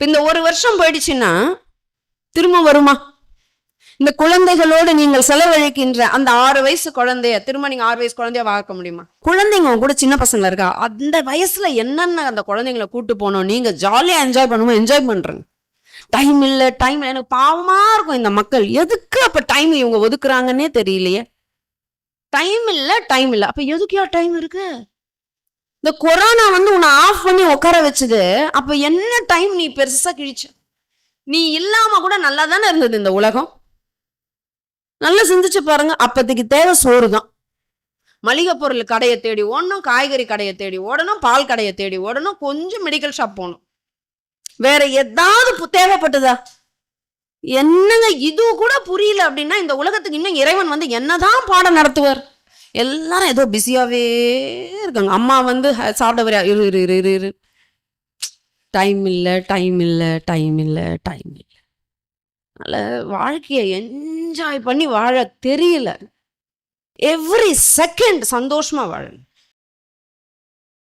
இப்போ இந்த ஒரு வருஷம் போயிடுச்சுன்னா திரும்ப வருமா? இந்த குழந்தைகளோடு நீங்கள் செலவழிக்கின்ற அந்த ஆறு வயசு குழந்தைய திரும்ப நீங்க ஆறு வயசு குழந்தைய பார்க்க முடியுமா? குழந்தைங்க உங்க கூட சின்ன பசங்க இருக்கா? அந்த வயசுல என்னென்ன அந்த குழந்தைங்களை கூட்டு போனோம் நீங்க ஜாலியா என்ஜாய் பண்ணுவோம் என்ஜாய் பண்றேங்க டைம் இல்ல டைம் எனக்கு பாவமா இருக்கும் இந்த மக்கள். எதுக்கு அப்ப டைம் இவங்க ஒதுக்குறாங்கன்னே தெரியலையே. டைம் இல்ல டைம் இல்ல. அப்ப எதுக்குயா டைம் இருக்கு? இந்த கொரோனா வந்து உன்னை ஆஃப் பண்ணி உட்கார வச்சது. அப்ப என்ன டைம் நீ பெருசா கிழிச்ச? நீ இல்லாம கூட நல்லா தானே இருந்தது இந்த உலகம்? நல்லா சிந்திச்சு பாருங்க. அப்போதைக்கு தேவை சோறு தான் மளிகை பொருள் கடையை தேடி ஓடணும் காய்கறி கடையை தேடி ஓடணும் பால் கடையை தேடி ஓடணும் கொஞ்சம் மெடிக்கல் ஷாப் போகணும். வேற ஏதாவது தேவைப்பட்டதா? என்னங்க இது கூட புரியல அப்படின்னா இந்த உலகத்துக்கு இன்னும் இறைவன் வந்து என்னதான் பாடம் நடத்துவார்? எல்லாரும் ஏதோ பிஸியாகவே இருக்காங்க. அம்மா வந்து சாப்பிட வரையா? இரு இரு இரு இரு இரு. டைம் இல்லை டைம் இல்லை டைம் இல்லை டைம் இல்லை. அதனால் வாழ்க்கையை என்ஜாய் பண்ணி வாழ தெரியல. எவ்ரி செகண்ட் சந்தோஷமாக வாழணும்.